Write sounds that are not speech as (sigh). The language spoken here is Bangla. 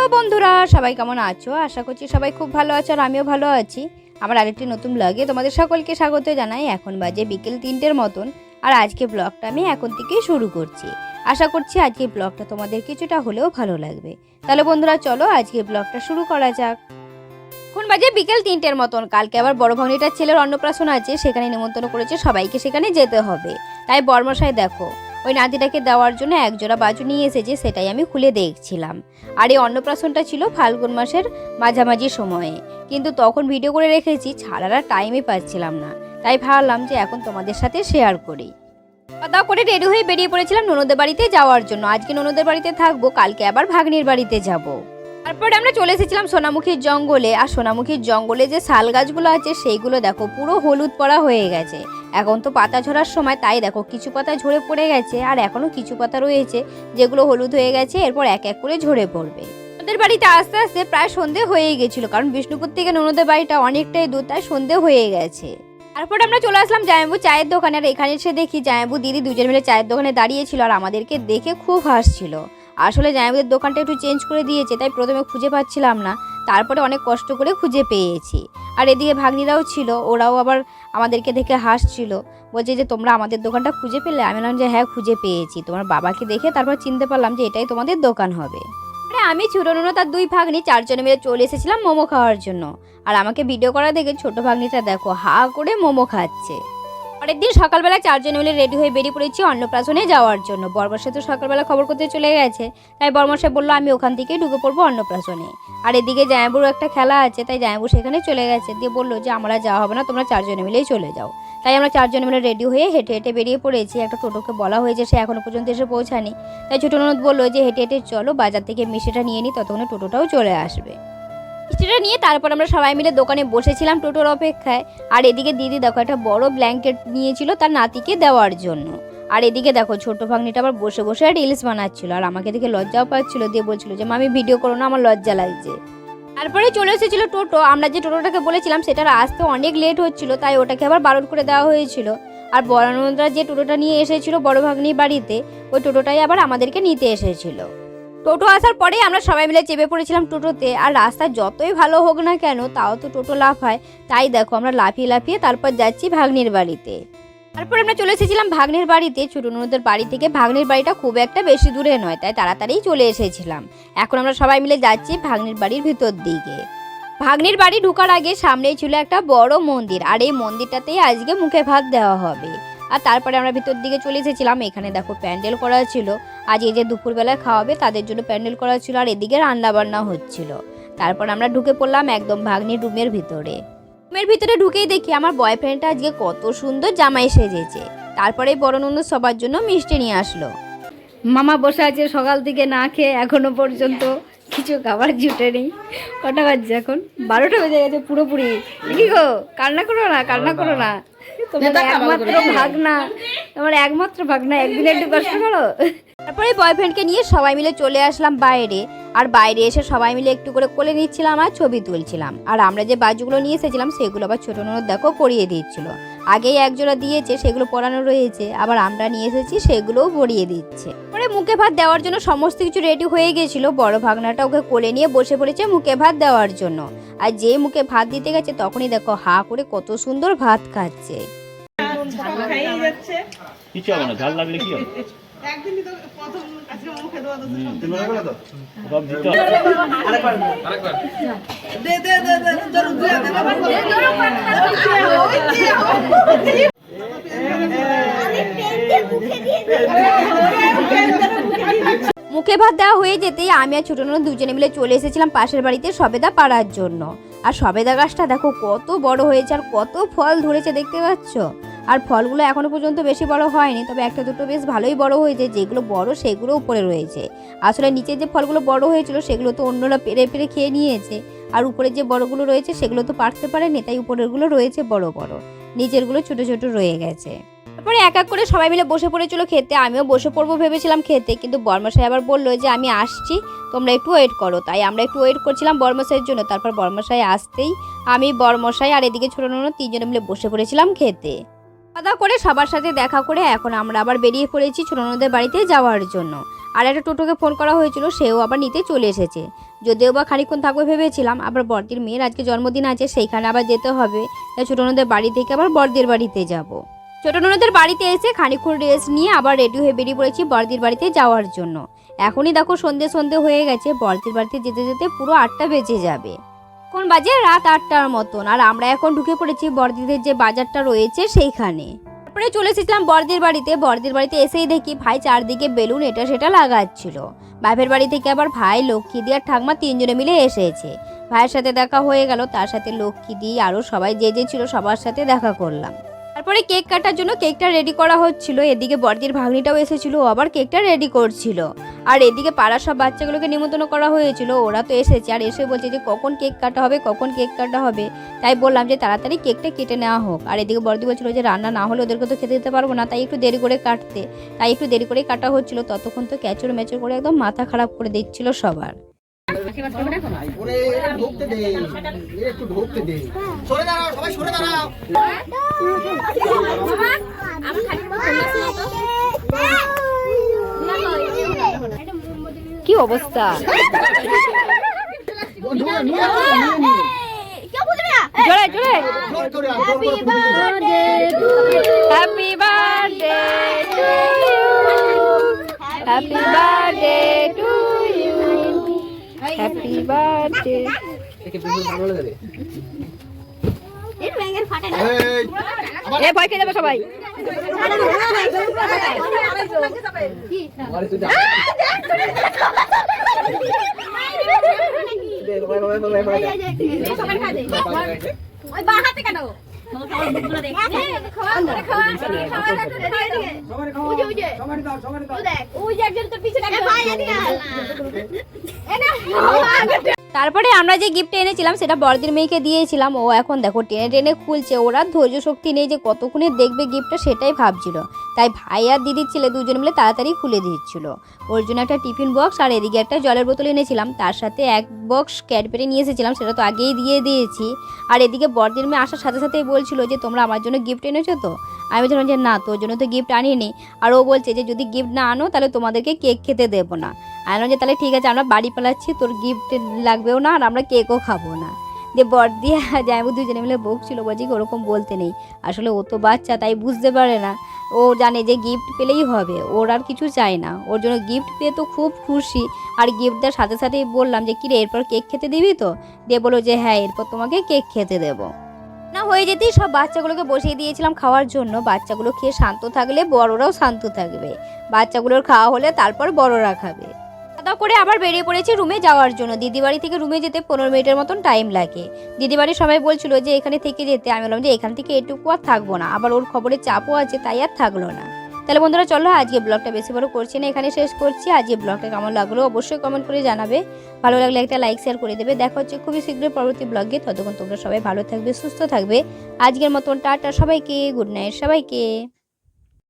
হ্যালো বন্ধুরা, সবাই কেমন আছো? আশা করছি সবাই খুব ভালো আছো আর আমিও ভালো আছি। আমার আরেকটি নতুন ব্লগে তোমাদের সকলকে স্বাগত জানাই। এখন বাজে বিকেল তিনটের মতন আর আজকে ব্লগটা আমি এখন থেকেই শুরু করছি। আশা করছি আজকে ব্লগটা তোমাদের কিছুটা হলেও ভালো লাগবে। তাহলে বন্ধুরা, চলো আজকে ব্লগটা শুরু করা যাক। এখন বাজে বিকেল তিনটের মতন। কালকে আবার বড় ভাঙনিটার ছেলের অন্নপ্রাশন আছে, সেখানে নিমন্ত্রণ করেছে সবাইকে, সেখানে যেতে হবে। তাই বর্মশাই দেখো ওই নাতিটাকে দেওয়ার জন্য একজোড়া বাজু নিয়ে এসেছে, সেটাই আমি খুলে দেখছিলাম। আর এই অন্নপ্রাশনটা ছিল ফাল্গুন মাসের মাঝামাঝি সময়ে। কিন্তু তখন ভিডিও করে রেখেছি, ছাড়ার টাইমই পাচ্ছিলাম না। তাই ভাবলাম যে এখন তোমাদের সাথে শেয়ার করি। খাওয়া করে রেডি হয়ে বেরিয়ে পড়েছিলাম ননদের বাড়িতে যাওয়ার জন্য। আজকে ননদের বাড়িতে থাকব, কালকে আবার ভাগ্নির বাড়িতে যাব। তারপরে আমরা চলে এসেছিলাম সোনামুখীর জঙ্গলে। আর সোনামুখীর জঙ্গলে যে শাল গাছগুলো আছে, সেইগুলো দেখো, পুরো হলুদ পড়া হয়ে গেছে। এখন তো পাতা ঝরার সময়, তাই দেখো কিছু পাতা ঝরে পড়ে গেছে আর এখনও কিছু পাতা রয়েছে যেগুলো হলুদ হয়ে গেছে, এরপর এক এক করে ঝরে পড়বে। ওদের বাড়িতে আস্তে আস্তে প্রায় সন্ধে হয়ে গেছিল, কারণ বিষ্ণুপুর থেকে ননদের বাড়িটা অনেকটাই দূর, তাই সন্ধে হয়ে গেছে। তারপরে আমরা চলে আসলাম জায়াবু চায়ের দোকানে, আর এখানে এসে দেখি জায়াবু দিদি দুজন মিলে চায়ের দোকানে দাঁড়িয়েছিল আর আমাদেরকে দেখে খুব হাসছিল। আসলে জায়াবুদের দোকানটা একটু চেঞ্জ করে দিয়েছে, তাই প্রথমে খুঁজে পাচ্ছিলাম না। তারপরে অনেক কষ্ট করে খুঁজে পেয়েছি। আর এদিকে ভাগ্নিরাও ছিল, ওরাও আবার আমাদেরকে দেখে হাসছিল। বলছে যে, তোমরা আমাদের দোকানটা খুঁজে পেলে? আমি বললাম যে হ্যাঁ খুঁজে পেয়েছি। তোমার বাবাকে দেখে তারপর চিনতে পারলাম যে, এটাই তোমাদের দোকান হবে। আরে আমি ছোটনুনো তার দুই ভাগ্নি চারজনে মিলে চলে এসেছিলাম মোমো খাওয়ার জন্য। আর আমাকে ভিডিও করা দেখে ছোট ভাগ্নিটা দেখো, হা করে মোমো খাচ্ছে। পরের দিন সকালবেলা চারজনে মিলে রেডি হয়ে বেরিয়ে পড়েছি অন্নপ্রাশনে যাওয়ার জন্য। বর্মশাই তো সকালবেলা খবর করতে চলে গেছে। তাই বর্মশাই বলল, আমি ওখান থেকেই ঢুকে পড়ব অন্নপ্রাশনে। আর এদিকে জায়াবুর একটা খেলা আছে, তাই জায়াবু সেখানে চলে গেছে। দিয়ে বলল যে, আমরা যাওয়া হবে না, তোমরা চারজনে মিলেই চলে যাও। তাই আমরা চারজনে মিলে রেডি হয়ে হেঁটে হেঁটে বেরিয়ে পড়েছি। একটা টোটোকে বলা হয়েছে, সে এখনও পর্যন্ত এসে পৌঁছানি তাই ছোটো ননদ বলল যে, হেঁটে হেঁটে চলো, বাজার থেকে মিষ্টিটা নিয়ে নিই ততক্ষণে টোটোটাও চলে আসবে। মিষ্টিটা নিয়ে তারপর আমরা সবাই মিলে দোকানে বসেছিলাম টোটোর অপেক্ষায়। আর এদিকে দিদি দেখো, একটা বড় ব্ল্যাঙ্কেট নিয়েছিল তার নাতিকে দেওয়ার জন্য। আর এদিকে দেখো, ছোট ভাগ্নিটা আবার বসে বসে রিলস বানাচ্ছিল। আর আমাকে দেখে লজ্জাও পাচ্ছিল, দিয়ে বলছিল যে, মামি ভিডিও করো না, আমার লজ্জা লাগছে। তারপরে চলে এসেছিল টোটো। আমরা যে টোটোটাকে বলেছিলাম, সেটার আসতে অনেক লেট হচ্ছিল, তাই ওটাকে আবার বারণ করে দেওয়া হয়েছিল। আর বরানন্দরা যে টোটোটা নিয়ে এসেছিল বড় ভাগ্নির বাড়িতে, ওই টোটোটাই আবার আমাদেরকে নিতে এসেছিল। টোটো আসার পরে আমরা সবাই মিলে চেপে পড়েছিলাম টোটোতে। আর রাস্তা যতই ভালো হোক না কেন, তাও তো টোটো লাফায় তাই দেখো, আমরা লাফিয়ে লাফিয়ে তারপর যাচ্ছি ভাগ্নির বাড়িতে। তারপর আমরা চলে এসেছিলাম ভাগ্নের বাড়িতে। ছোট ননদের বাড়ি থেকে ভাগ্নের বাড়িটা খুব একটা বেশি দূরে নয়, তাই তাড়াতাড়ি চলে এসেছিলাম। এখন আমরা সবাই মিলে যাচ্ছি ভাগ্নের বাড়ির ভিতর দিকে। ভাগ্নির বাড়ি ঢোকার আগে সামনেই ছিল একটা বড় মন্দির। আর এই মন্দিরটাতেই আজকে মুখে ভাত দেওয়া হবে। আর তারপরে আমরা ভিতর দিকে চলে এসেছিলাম, এখানে দেখো প্যান্ডেল করা ছিল। আজ এই যে দুপুরবেলায় খাওয়াবে, তাদের জন্য প্যান্ডেল করা ছিল আর এদিকে রান্না বান্না হচ্ছিল। তারপর আমরা ঢুকে পড়লাম একদম ভাগ্নি রুমের ভিতরে। রুমের ভিতরে ঢুকেই দেখি আমার বয়ফ্রেন্ডটা আজকে কত সুন্দর জামাই সেজেছে। তারপরে ননদ সবার জন্য মিষ্টি নিয়ে আসলো। মামা বসে আছে সকাল থেকে না খেয়ে এখনও পর্যন্ত কিছু খাবার জুটে নেই কটা বাজছে এখন? বারোটা বেজে গেছে পুরোপুরি। কি গো, কান্না করো না, কান্না করো না। তোমার একমাত্র ভাগনা। তোমার একমাত্র ভাগনা একদিন একটু (laughs) কষ্ট করো। তারপরে বয়ফ্রেন্ডকে নিয়ে সবাই মিলে চলে আসলাম বাইরে। আর বাইরে এসে সবাই মিলে একটু করে কোলে নিচ্ছিলাম আর ছবি তুলছিলাম। আর আমরা যে বাজুগুলো নিয়ে এসেছিলাম সেগুলো আবার ছোটো ননদ দেখো পরিয়ে দিচ্ছিল। আগেই একজোড়া দিয়েছে সেগুলো পরানো রয়েছে। আবার আমরা নিয়ে এসেছি সেগুলোও পরিয়ে দিচ্ছে। পরে মুখে ভাত দেওয়ার জন্য সমস্ত কিছু রেডি হয়ে গেছিল। বড় ভাগনাটা ওকে কোলে নিয়ে বসে পড়েছে মুখে ভাত দেওয়ার জন্য। আর যে মুখে ভাত দিতে গেছে তখনই দেখো হা করে কত সুন্দর ভাত খাচ্ছে। কিছু হবে না ঝাল লাগলে কি হবে মুখে দেওয়া তো সব দিতে হবে দে দে দে দে ধরো দুই হাতে ধরো মুখে ভাত দেওয়া হয়ে যেতেই আমি আর ছোট দুজনে মিলে চলে এসেছিলাম পাশের বাড়িতে সবেদা পাড়ার জন্য আর সবেদা গাছটা দেখো কত বড় হয়েছে আর কত ফল ধরেছে দেখতে পাচ্ছ আর ফলগুলো এখনও পর্যন্ত বেশি বড় হয়নি, তবে একটা দুটো বেশ ভালোই বড় হয়েছে, যেগুলো বড় সেগুলো উপরে রয়েছে। আসলে নিচে যে ফলগুলো বড় হয়েছিল, সেগুলো তো অন্যরা পেরে পেরে খেয়ে নিয়েছে। আর উপরে যে বড়গুলো রয়েছে, সেগুলো তো পারতে পারেনি, তাই উপরেরগুলো রয়েছে বড় বড়। নিচেরগুলো ছোট ছোট রয়ে গেছে। তারপরে এক এক করে সবাই মিলে বসে পড়েছিল খেতে, আমিও বসে পড়ব ভেবেছিলাম খেতে, কিন্তু বর্মশাই আবার বলল যে, আমি আসছি, তোমরা একটু ওয়েট করো। তাই আমরা একটু ওয়েট করছিলাম বর্মশাইয়ের জন্য। তারপর বর্মশাই আসতেই আমি, বর্মশাই আর এদিকে ছোটো নোনো তিনজনে মিলে বসে পড়েছিলাম খেতে। খাওয়া করে সবার সাথে দেখা করে এখন আমরা আবার বেরিয়ে পড়েছি ছোটো ননদের বাড়িতে যাওয়ার জন্য। আর একটা টোটোকে ফোন করা হয়েছিল, সেও আবার নিতে চলে এসেছে। যদিও বা খানিকক্ষণ থাকবে ভেবেছিলাম, আবার বর্দির মেয়ের আজকে জন্মদিন আছে, সেইখানে আবার যেতে হবে। তাই ছোটো ননদের বাড়ি থেকে আবার বর্দির বাড়িতে যাব। ছোটো ননদের বাড়িতে এসে খানিকক্ষণ রেস্ট নিয়ে আবার রেডি হয়ে বেরিয়ে পড়েছি বর্দির বাড়িতে যাওয়ার জন্য। এখনই দেখো সন্ধে সন্ধে হয়ে গেছে, বর্দির বাড়িতে যেতে যেতে পুরো আটটা বেজে যাবে। এখন বাজে রাত আটটার মতন, আর আমরা এখন ঢুকে পড়েছি বর্দিদের যে বাজারটা রয়েছে সেইখানে। তারপরে চলে এসেছিলাম বর্দির বাড়িতে। বর্দির বাড়িতে এসেই দেখি ভাই চারদিকে বেলুন, এটা সেটা লাগাচ্ছিল। বাপের বাড়ি থেকে আবার ভাই লক্ষ্মী দিয়ে আর ঠাকমা তিনজনে মিলে এসেছে। ভাইয়ের সাথে দেখা হয়ে গেল, তার সাথে লক্ষ্মী দিয়ে আরও সবাই যে যে ছিল সবার সাথে দেখা করলাম। তারপরে কেক কাটার জন্য কেকটা রেডি করা হচ্ছিল। এদিকে বর্দির ভাগ্নিটাও এসেছিল আবার কেকটা রেডি করছিল। আর এদিকে পাড়ার সব বাচ্চাগুলোকে নিমন্ত্রণ করা হয়েছিল, ওরা তো এসেছে। আর এসে বলছে যে, কখন কেক কাটা হবে? কখন কেক কাটা হবে? তাই বললাম যে, তাড়াতাড়ি কেকটা কেটে নেওয়া হোক। আর এদিকে বর্দি বলছিল যে, রান্না না হলে ওদেরকে তো খেতে দিতে পারব না, তাই একটু দেরি করে কাটতে। তাই একটু দেরি করে কাটা হচ্ছিল। ততক্ষণ তো ক্যাচুর ম্যাচুর করে একদম মাথা খারাপ করে দিচ্ছিল সবার। ওরে ঢুকতে দে। একটু ঢুকতে দে। সরে দাঁড়াও সবাই সরে দাঁড়াও। কি অবস্থা। জোরে জোরে। Happy birthday to happy birthday to happy birthday এই, এ ভয় খেয়ে যাবে সবাই ওই বা হাতে কেন? পিছনে তারপরে আমরা যে গিফট এনেছিলাম, সেটা বড়দির মেয়েকে দিয়েছিলাম। ও এখন দেখো টেনে টেনে খুলছে। ওরা ধৈর্য শক্তি নেই যে কতক্ষণে দেখবে গিফটটা সেটাই ভাবছিল। তাই ভাই আর দিদির ছেলে দুজন মিলে তাড়াতাড়ি খুলে দিচ্ছিল। ওর জন্য একটা টিফিন বক্স আর এদিকে একটা জলের বোতল এনেছিলাম। তার সাথে এক বক্স ক্যাডবেরি নিয়ে এসেছিলাম, সেটা তো আগেই দিয়ে দিয়েছি। আর এদিকে বড়দির মেয়ে আসার সাথে সাথেই বলছিল যে, তোমরা আমার জন্য গিফট এনেছো তো? আমি বলছিলাম যে, না, তোর জন্য তো গিফট আনিনি। আর ও বলছে যে, যদি গিফট না আনো, তাহলে তোমাদেরকে কেক খেতে দেবো না। আমি যে, তাহলে ঠিক আছে, আমরা বাড়ি পালাচ্ছি, তোর গিফট লাগবেও না আর আমরা কেকও খাব না। দিয়ে বর দিয়ে (laughs) জামাইবু দুজনে মিলে বকছিল বলছি ওরকম বলতে নেই। আসলে ও তো বাচ্চা, তাই বুঝতে পারে না। ও জানে যে গিফট পেলেই হবে, ওর আর কিছু চায় না। ওর জন্য গিফট পেয়ে তো খুব খুশি। আর গিফট দেওয়ার সাথে সাথেই বললাম যে কিরে এরপর কেক খেতে দিবি তো? দিয়ে বলো যে হ্যাঁ এরপর তোমাকে কেক খেতে দেবো। না, হয়ে যেতেই সব বাচ্চাগুলোকে বসিয়ে দিয়েছিলাম খাওয়ার জন্য। বাচ্চাগুলো খেয়ে শান্ত থাকলে বড়রাও শান্ত থাকবে। বাচ্চাগুলোর খাওয়া হলে তারপর বড়রা খাবে। খাওয়া করে আবার বেরিয়ে পড়েছি রুমে যাওয়ার জন্য। দিদি বাড়ি থেকে রুমে যেতে পনেরো মিনিটের মতন টাইম লাগে। দিদি বাড়ির সবাই বলছিল যে, এখানে থেকে যেতে। আমি বললাম যে, এখান থেকে এটুকু আর থাকব না। আবার ওর খবরে চাপও আছে, তাই আর থাকল না। তাহলে বন্ধুরা, চলো আজকে ব্লগটা বেশি বড় করছি না, এখানে শেষ করছি। আজকে ব্লগটা কেমন লাগল অবশ্যই কমেন্ট করে জানাবে। ভালো লাগলে একটা লাইক শেয়ার করে দেবে। দেখা হচ্ছে খুবই শীঘ্রই পরবর্তী ব্লগে ততক্ষণ তোমরা সবাই ভালো থাকবে, সুস্থ থাকবে। আজকের মতন টাটা সবাইকে গুড নাইট সবাইকে।